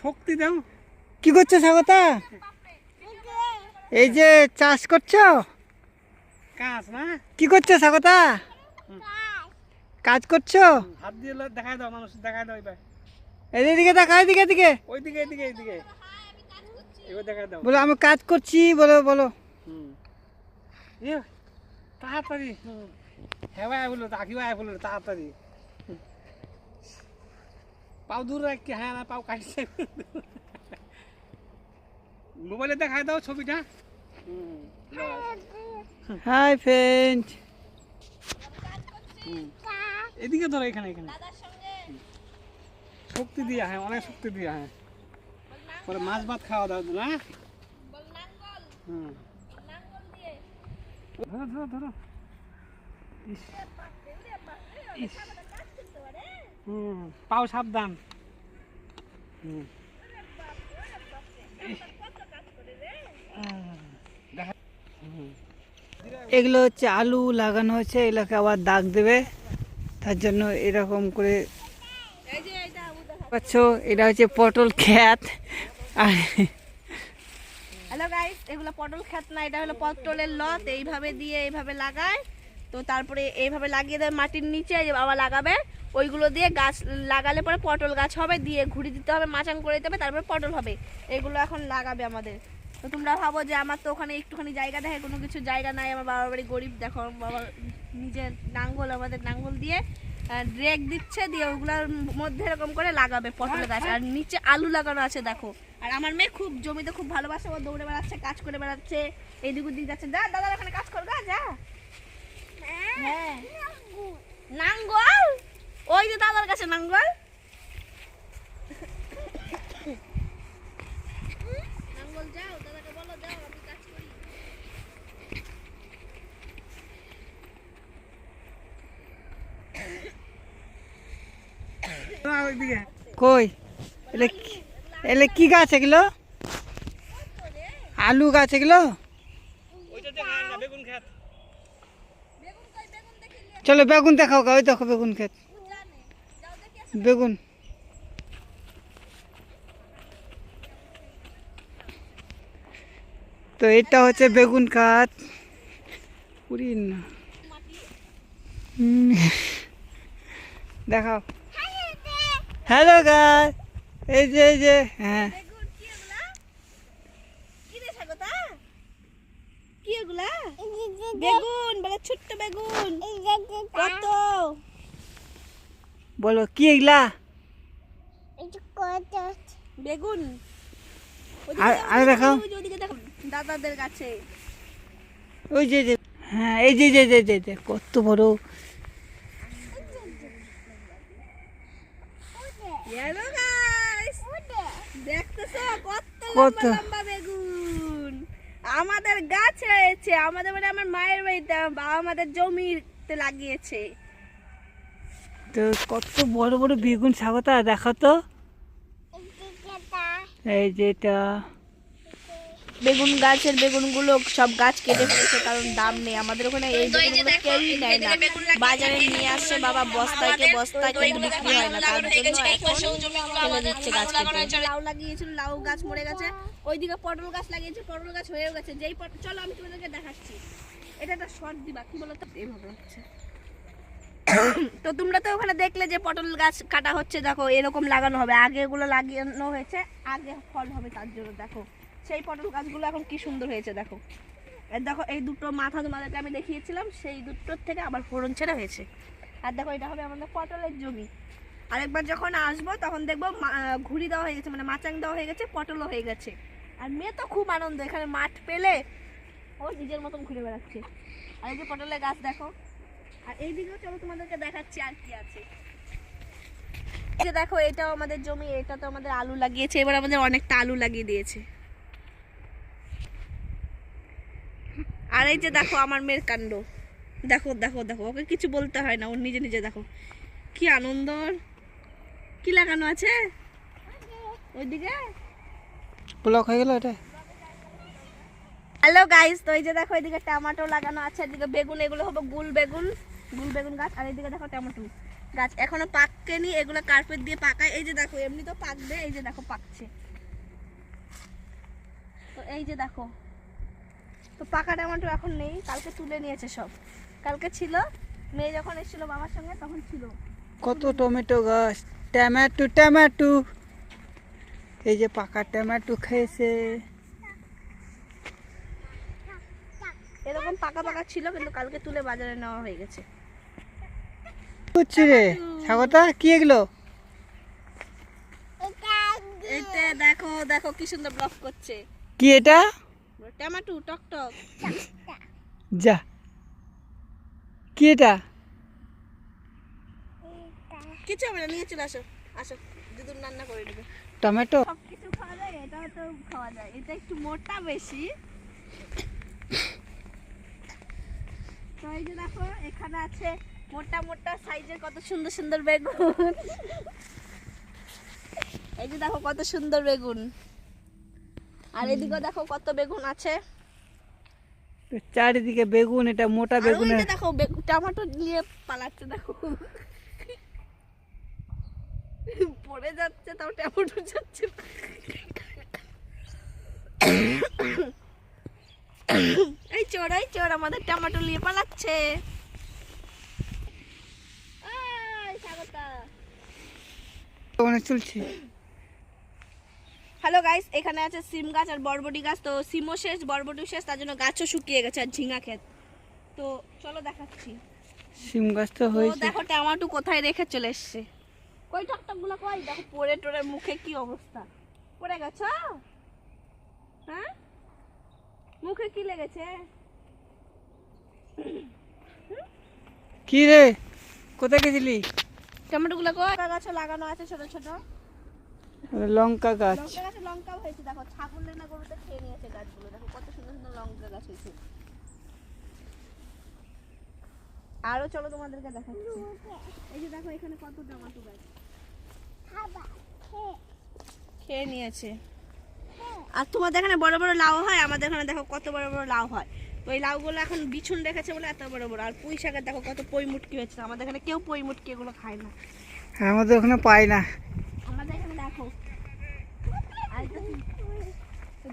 শক্তি দাও। কি করছ স্বাগতা? এই যে চাষ করছ? কাজ না? কি করছ স্বাগতা? কাজ করছ? হাত দিয়ে দেখাই দাও মানুষ দেখাই দাও এবার। এদিকে দেখা এদিকে এদিকে। ওইদিকে এদিকে এদিকে। এবার দেখাই দাও। বলো আমি কাজ করছি বলো বলো। হুম। এ তাড়াতাড়ি। আয় বলল তাকিও আয় বলল তাড়াতাড়ি। হুম। পাও দূর রাখি হ্যাঁ না পাও কাটছে মোবাইলে দেখাই দাও ছবিটা হুম বাস। হাই ফ্রেন্ড হুম। এদিকে ধরো এখানে এখানে হুম। শক্তি দিয়া হ্যাঁ অনেক শক্তি দিয়া হ্যাঁ পরে মাছ ভাত খাওয়া দাও না হুম ধরো ধরো ধরো ইস। ইস। হুম পাও সাবধান। হুম। এগুলো হচ্ছে আলু লাগানো হয়েছে এগুলোকে আবার দাগ দেবে। তার জন্য এরকম করে পাচ্ছ। এটা হচ্ছে পটল খ্যাত আর হ্যালো গাইস এগুলো পটল খেত না এটা হলো পটলের লত। এইভাবে দিয়ে এইভাবে লাগায়। তো তারপরে এইভাবে লাগিয়ে দেবে মাটির নিচে বাবা লাগাবে। ওইগুলো দিয়ে গাছ লাগালে পরে পটল গাছ হবে দিয়ে ঘুরি দিতে হবে মাচান করে দিতে হবে তারপরে পটল হবে। এগুলো এখন লাগাবে আমাদের। তো তোমরা ভাবো যে আমার তো ওখানে একটুখানি জায়গা দেখে কোনো কিছু জায়গা নাই আমার বাবার বাড়ি গরিব দেখো আমার বাবা নিজের নাঙ্গল আমাদের নাঙ্গল দিয়ে ড্রেক দিচ্ছে দিয়ে ওগুলোর মধ্যে এরকম করে লাগাবে পটল গাছ। আর নিচে আলু লাগানো আছে দেখো। আর আমার মেয়ে খুব জমিতে খুব ভালোবাসে ও দৌড়ে বেড়াচ্ছে কাজ করে বেড়াচ্ছে এইদিক ওদিক যাচ্ছে। যা দাদা ওখানে কাজ কর গা যা। হ্যাঁ। নাঙ্গল? ওই যে দাদার কাছে নাঙ্গল নাঙ্গল যাও দাদাকে বলো যাও আমি কাজ করি। না, কই? এলে কি- এলে কি গাছ এগুলো? আলু গাছ এগুলো? ওইটা বেগুন খেত বেগুন কই বেগুন দেখি নিয়ে চলো বেগুন দেখাও গা, ওই দেখো বেগুন দেখি বেগুন তো এটা হচ্ছে বেগুন কাঠ না দেখাও হ্যালো গাছ এই যে এই যে হ্যাঁ বেগুন বলে ছোট্ট বেগুন কত বলো কি এগুলা? বেগুন। আর- দেখাও। দাদাদের কাছে ওই যে যে হ্যাঁ এই যে যে যে যে কত বড়। কত বেগুন। আমাদের গাছে হয়েছে। আমাদের মানে আমার মায়ের বাড়িতে বাবা আমাদের জমিতে লাগিয়েছে। তো কত বড় বড় বেগুন স্বাগতা দেখো তো। এই যেটা বেগুন গাছের বেগুনগুলো সব গাছ কেটে ফেলেছে কারণ দাম নেই। আমাদের ওখানে এই বেগুনগুলো কেউই নেয় না। বাজারে নিয়ে আসছে বাবা বস্তায় কে বস্তায় কিন্তু বিক্রি হয় না তার জন্য দিচ্ছে গাছ কেটে। লাউ লাগিয়েছিল লাউ গাছ মরে গেছে। ওইদিকে পটল গাছ লাগিয়েছে পটল গাছ হয়েও গেছে। যেই চলো আমি তোমাদেরকে দেখাচ্ছি। এটা একটা শর্ট দিবা কি বলো তো এইভাবে হচ্ছে। তো তোমরা তো ওখানে দেখলে যে পটল গাছ কাটা হচ্ছে, দেখো এরকম লাগানো হবে। আগে এগুলো লাগানো হয়েছে, আগে ফল হবে তার জন্য, দেখো। সেই পটল গাছগুলো এখন কি সুন্দর হয়েছে, দেখো। দেখো, এই দুটো মাথা তোমাদেরকে আমি দেখিয়েছিলাম, সেই দুটোর থেকে আবার ফোড়ন ছেড়ে হয়েছে। আর দেখো, এটা হবে আমাদের পটলের জমি। আরেকবার যখন আসব, তখন দেখব ঘুড়ি দেওয়া হয়ে গেছে মানে মাচাং দেওয়া হয়ে গেছে, পটলও হয়ে গেছে। আর মেয়ে তো খুব আনন্দ, এখানে মাঠ পেলে ও নিজের মতন ঘুরে বেড়াচ্ছে। আর এই যে পটলের গাছ, দেখো আর এই দিকেও চলো তোমাদেরকে দেখাচ্ছি আর কি আছে। যে দেখো এটাও আমাদের জমি এটা তো আমাদের আলু লাগিয়েছে এবার আমাদের অনেকটা আলু লাগিয়ে দিয়েছে। আর এই যে দেখো আমার মেয়ের কাণ্ড। দেখো দেখো দেখো ওকে কিছু বলতে হয় না ওর নিজে নিজে দেখো। কি আনন্দ কি লাগানো আছে? ওইদিকে? ব্লক হয়ে গেল এটা? হ্যালো গাইস তো এই যে দেখো এদিকে টমেটো লাগানো আছে এদিকে বেগুন এগুলো হবে গুল বেগুন। গুল বেগুন গাছ আর এইদিকে দেখো টমেটো গাছ এখনও পাকেনি এগুলো কার্পেট দিয়ে পাকায়। এই যে দেখো এমনি তো পাকবে এই যে দেখো পাকছে। তো এই যে দেখো তো পাকা টমেটো এখন নেই কালকে তুলে নিয়েছে সব। কালকে ছিল মেয়ে যখন এসেছিল বাবার সঙ্গে তখন ছিল। কত টমেটো গাছ? Tomato tomato. এই যে পাকা টমেটো খেয়েছে। এরকম পাকা পাকা ছিল কিন্তু কালকে তুলে বাজারে নেওয়া হয়ে গেছে। হচ্ছে রে? স্বাগতা কি এগুলো? এতে দেখো দেখো কি সুন্দর ব্লক করছে। কি এটা? টমেটো টক টক। যা। কি এটা? কিছু হবে না নিয়ে চলে আসো। আসো দিদুন রান্না করে দেবে। টমেটো? সব কিছু খাওয়া যায় এটাও তো খাওয়া যায়। এটা একটু মোটা বেশি। তো এই যে দেখো এখানে আছে মোটা মোটা সাইজের কত সুন্দর সুন্দর বেগুন। এই যে দেখো কত সুন্দর বেগুন। আর এদিকে দেখো কত বেগুন আছে। চারিদিকে বেগুন এটা মোটা বেগুন দেখো টমেটো নিয়ে পালাচ্ছে দেখো। পড়ে যাচ্ছে তাও টমেটো যাচ্ছে। এই চোর এই চোর আমাদের টমেটো নিয়ে পালাচ্ছে এই, স্বাগতা। চলছে। হ্যালো গাইস এখানে আছে সিম গাছ আর বরবটি গাছ। তো সিমও শেষ বরবটিও শেষ তার জন্য গাছও শুকিয়ে গেছে আর ঝিঙা ক্ষেত। তো চলো দেখাচ্ছি। সিম গাছ তো হয়েছে। দেখো টমাটো কোথায় রেখে চলে এসছে। কই টকটকগুলো কই? দেখো পড়ে টোরে মুখে কি অবস্থা। পড়ে গেছো? হ্যাঁ? মুখে কি লেগেছে? কি রে? কোথায় গেছিলি? টমেটো গুলো গাছও লাগানো আছে ছোট ছোট। লঙ্কা গাছ। লঙ্কা গাছে লঙ্কা হয়েছে দেখো ছাগলে না গরুতে খেয়ে নিয়েছে গাছগুলো দেখো কত সুন্দর সুন্দর লঙ্কা গাছ হয়েছে। আরও চলো তোমাদেরকে দেখাচ্ছি। এই যে দেখো এখানে কত টমেটো গাছ। খেয়ে নিয়েছে। আর তোমাদের এখানে বড় বড় লাউ হয় আমাদের এখানে দেখো কত বড় বড় লাউ হয়। এই লাউগুলো এখন বিছুন রেখেছে বলে এত বড় বড়। আর পুঁই শাকের দেখো কত পই মুটকি হয়েছে আমাদের এখানে কেউ পই মুটকি এগুলো খায় না। আমাদের ওখানে পাই না। আমাদের এখানে দেখো।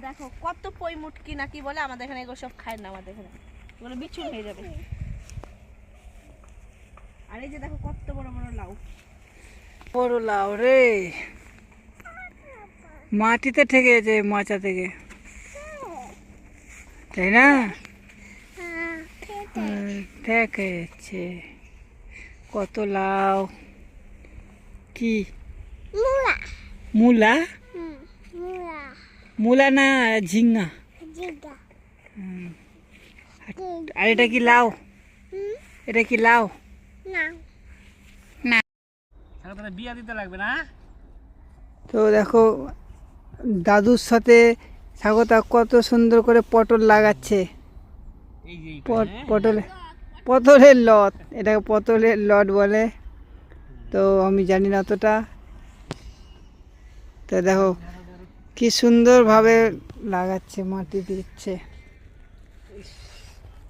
দেখো কত পই মুটকি না কি বলে আমাদের এখানে এগুলো সব খায় না আমাদের এখানে। এগুলো বিছুন হয়ে যাবে। আর এই যে দেখো কত বড় বড় লাউ। বড় লাউ রে। মাটিতে ঠেকে গেছে মাচা থেকে। তাই না? ঠেকে যাচ্ছে কত লাউ। কি? মূলা। মূলা? না ঝিঙ্গা? আর- আর এটা কি লাউ? এটা কি লাউ? সাগতারে বিয়া দিতে লাগবে না? তো দেখো দাদুর সাথে স্বাগতা কত সুন্দর করে পটল লাগাচ্ছে এই যে এই পট- পাশে। পটলে পটলের লট এটাকে পটলের লট বলে। তো আমি জানি না অতটা। তো দেখো কি সুন্দরভাবে লাগাচ্ছে মাটি দিচ্ছে।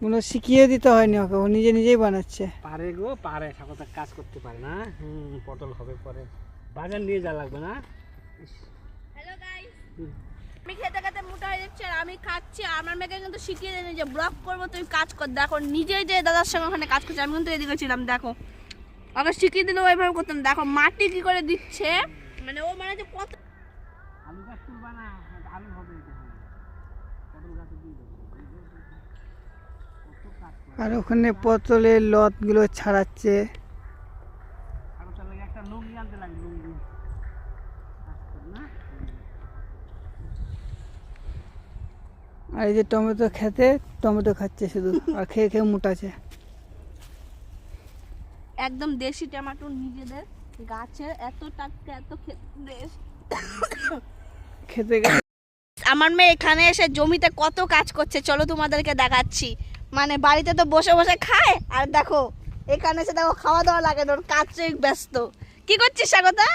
মনে শিখিয়ে দিতে হয়নি ওকে ও নিজে নিজেই বানাচ্ছে। পারে গো পারে সাগতা কাজ করতে পারে না। হুম পটল হবে পরে। বাজার নিয়ে যা লাগবে না? হ্যালো গাইস আমি খেতে খেতে মোটা হয়ে যাচ্ছি আর আমি খাচ্ছি আমার মেয়েকে কিন্তু শিখিয়ে দেয়নি যে ব্লগ করব তুই কাজ কর। দেখো নিজেই যে দাদার সঙ্গে ওখানে কাজ করছে আমি কিন্তু এদিকে ছিলাম দেখো। ওকে শিখিয়ে দিলে ওইভাবে করতাম। দেখো মাটি কি করে দিচ্ছে? মানে ও মানে যে কত আলু গাছ তুলবা না আলু হবে পটল গাছে দিয়ে আর ওখানে পটলের লতগুলো ছাড়াচ্ছে। একটা লুঙ্গি আনতে লাগে লুঙ্গি কাজ করে না আর এই যে টমেটো খেতে টমেটো খাচ্ছে শুধু আর খেয়ে খেয়ে মোটাছে। একদম দেশি টমেটো নিজেদের গাছের এত টাটকা এত খেতে আমার মেয়ে এখানে এসে জমিতে কত কাজ করছে চলো তোমাদেরকে দেখাচ্ছি। মানে বাড়িতে তো বসে বসে খায় আর দেখো এখানে এসে দেখো খাওয়া দাওয়া লাগে না ওর কাজে ব্যস্ত। কি করছিস স্বাগতা?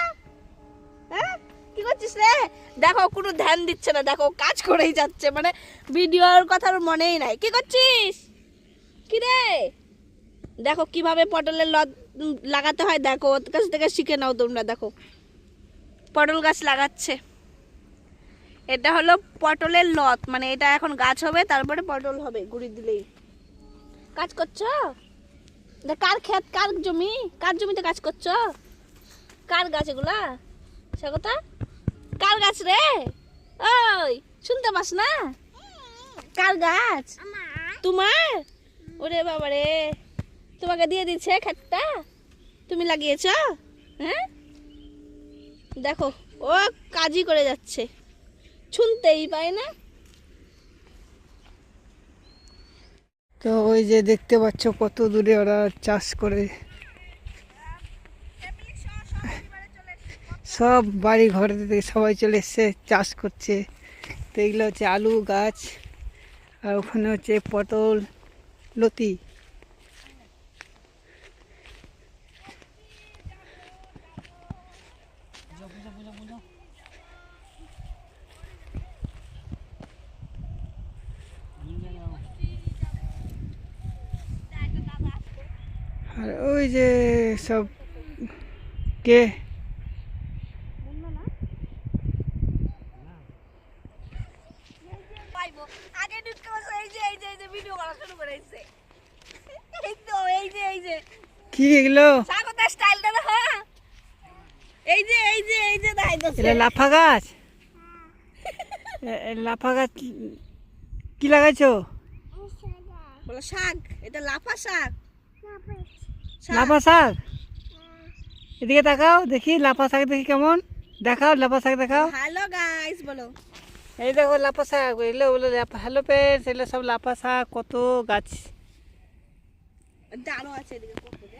হ্যাঁ? কি করছিস রে? দেখো, কোনো ধ্যান দিচ্ছে না। দেখো কাজ করেই যাচ্ছে। মানে ভিডিওর কথা ওর মনেই নাই। কি করছিস? কি রে? দেখো, কীভাবে পটলের লদ লাগাতে হয়, দেখো। ওর কাছ থেকে শিখে নাও তোমরা, দেখো। পটল গাছ লাগাচ্ছে। এটা হলো পটলের লত মানে এটা এখন গাছ হবে, তারপরে পটল হবে, গুড়ি দিলেই। কাজ করছ? কার ক্ষেত, কার জমি? কার জমিতে কাজ করছ? কার গাছ এগুলা? স্বাগতা। কার গাছ রে? ওই, শুনতে পাস না? কার গাছ? তোমার? ওরে বাবা রে তোমাকে দিয়ে দিচ্ছে ক্ষেতটা। তুমি লাগিয়েছ? হ্যাঁ? দেখো, ও কাজই করে যাচ্ছে। শুনতেই পায় না। তো ওই যে দেখতে পাচ্ছ কত দূরে ওরা চাষ করে। সব বাড়ি ঘর থেকে সবাই চলে এসছে, চাষ করছে। তো এগুলো হচ্ছে আলু, গাছ, আর ওখানে হচ্ছে পটল, লতি। আর ওই যে সব কে পাইবো আগে ঢুকতে বসে এই যে এই যে এই যে ভিডিও করা শুরু করেছে এই তো এই যে এই যে কি এগুলো? স্বাগতার স্টাইলটা না হ্যাঁ। এই যে এই যে এই যে দেখাইতেছে। এটা লাফা গাছ? লাফা গাছ কি লাগাইছো? বলো শাক। এটা লাফা শাক। লাফা শাক? এদিকে দেখাও দেখি লাফা শাক দেখি কেমন। দেখাও লাফা শাক দেখাও। হ্যালো গাইস বলো। এই দেখো লাফা শাক এগুলো বলো হ্যালো পেন্স এগুলো সব লাফা শাক কত গাছ। ডানো আছে এদিকে।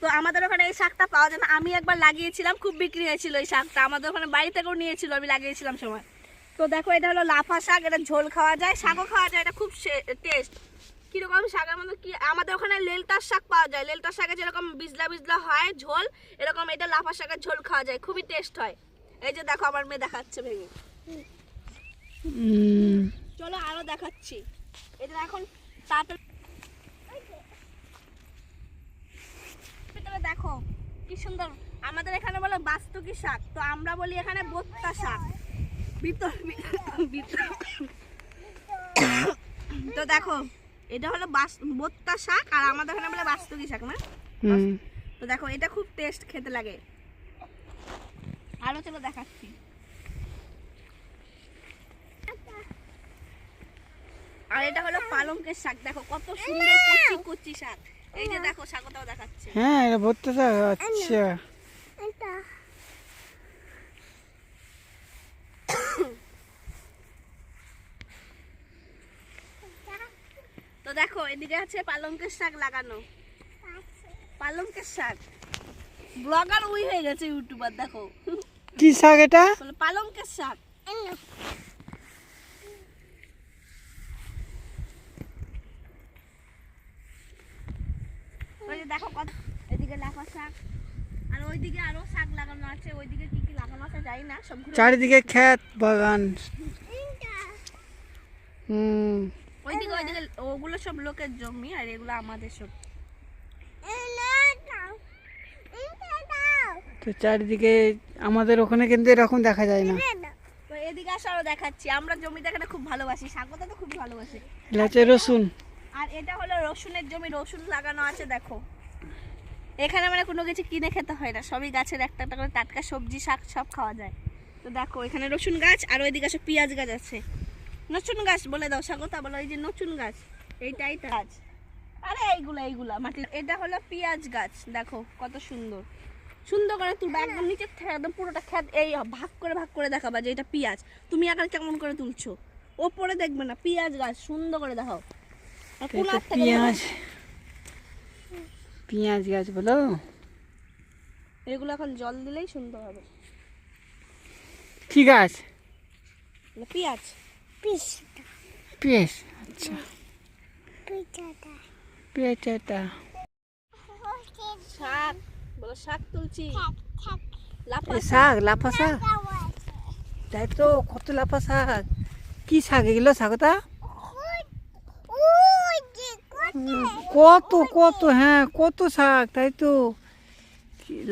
তো আমাদের ওখানে এই শাকটা পাওয়া যায় না। আমি একবার লাগিয়েছিলাম, খুব বিক্রি হয়েছিল এই শাকটা। আমাদের ওখানে বাড়ি থেকেও নিয়েছিল, আমি লাগিয়েছিলাম সময়। তো দেখো, এটা হলো লাফা শাক, এটা ঝোল খাওয়া যায়, শাকও খাওয়া যায়, এটা খুব টেস্ট কীরকম শাকের মধ্যে কি, আমাদের ওখানে লেলটার শাক পাওয়া যায়। লেলটার শাকে যেরকম বিজলা বিজলা হয় ঝোল, এরকম এটা লাফা শাকের ঝোল খাওয়া যায়, খুবই টেস্ট হয়। এই যে দেখো, আমার মেয়ে দেখাচ্ছে ভেঙে। চলো আরও দেখাচ্ছি। এটা এখন তাড়াতাড়ি দেখো কি সুন্দর। আমাদের এখানে বলে বাস্তুকি শাক তো আমরা বলি এখানে বোত্তা শাক। ভিতর তো দেখো এটা হলো বোত্তা শাক আর আমাদের এখানে বলে বাস্তুকি শাক না তো দেখো এটা খুব টেস্ট খেতে লাগে। আরও চলো দেখাচ্ছি। আর এটা হলো পালঙ্কের শাক। দেখো কত সুন্দর কচি কচি শাক। এই যে দেখো শাকটাও দেখাচ্ছে। হ্যাঁ এটা ভর্তি শাক আচ্ছা। তো দেখো এদিকে আছে পালঙ্কের শাক লাগানো। পালঙ্কের শাক। ব্লগার উই হয়ে গেছে ইউটিউবার দেখো। কি শাক এটা? বলে পালঙ্কের শাক। ওই যে দেখো কত এদিকে লাফা শাক। আর ওইদিকে আরও শাক লাগানো আছে ওইদিকে কি কি লাগানো আছে জানি না সব চারিদিকে ক্ষেত বাগান। হুম। ওইদিকে ওইদিকে ওগুলো সব লোকের জমি আর এগুলো আমাদের সব। তো চারিদিকে আমাদের ওখানে কিন্তু এরকম দেখা যায় না। তো এদিকে আসো আরও দেখাচ্ছি। আমরা জমি দেখাতে খুব ভালোবাসি শাকটা তো খুব ভালোবাসি। রসুন। আর এটা হলো রসুনের জমি, রসুন লাগানো আছে, দেখো। এখানে মানে কোনো কিছু কিনে খেতে হয় না, সবই গাছের একটা একটা করে টাটকা সবজি, শাক সব খাওয়া যায়। তো দেখো, এখানে রসুন গাছ, আর ওইদিকে আছে পেঁয়াজ গাছ আছে। নচুন গাছ বলে দাও, স্বাগতা বলো, এই যে নচুন গাছ, এইটাই গাছ। আরে এইগুলা এইগুলা, মাটির এটা হলো পেঁয়াজ গাছ, দেখো, কত সুন্দর। সুন্দর করে তুলবা, একদম নিচের থেকে একদম পুরোটা খেত এই ভাগ করে ভাগ করে দেখাবা যে এটা পেঁয়াজ। তুমি এখন কেমন করে তুলছো? ওপরে দেখবে না, পেঁয়াজ গাছ, সুন্দর করে দেখাও। পেঁয়াজ। পেঁয়াজ গাছ বলো। এগুলো এখন জল দিলেই সুন্দর হবে। কি গাছ? মানে পেঁয়াজ। পেঁয়াজ। আচ্ছা। পেঁয়াজটা। শাক বলো শাক তুলছি। লাফা শাক। লাফা শাক। তাই তো কত লাফা শাক। কি শাক এগুলো শাকতা হুম, কত কত হ্যাঁ কত শাক তাই তো?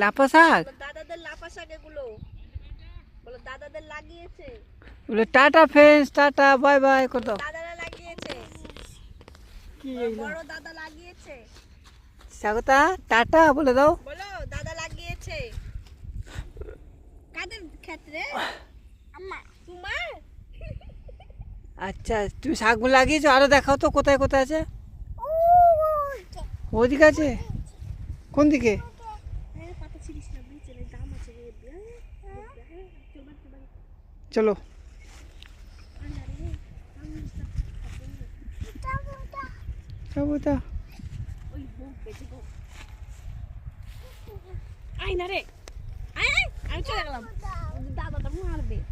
লাফা শাক? দাদাদের লাফা শাক এগুলো। বলো দাদাদের লাগিয়েছে? বলে tata friends tata bye bye কত? দাদারা লাগিয়েছে? কি বড় দাদা লাগিয়েছে? স্বাগতা টাটা বলে দাও। বলো দাদা লাগিয়েছে? কাদের ক্ষেত্রে? আম্মা তোমার? আচ্ছা তুমি শাকগুলো লাগিয়েছো? আরও দেখাও তো কোথায় কোথায় আছে? ওদিকে আছে? কোন দিকে? চলো। তা আয় না রে। আয় আমি চলে গেলাম। মারবে। আয় আয় আয়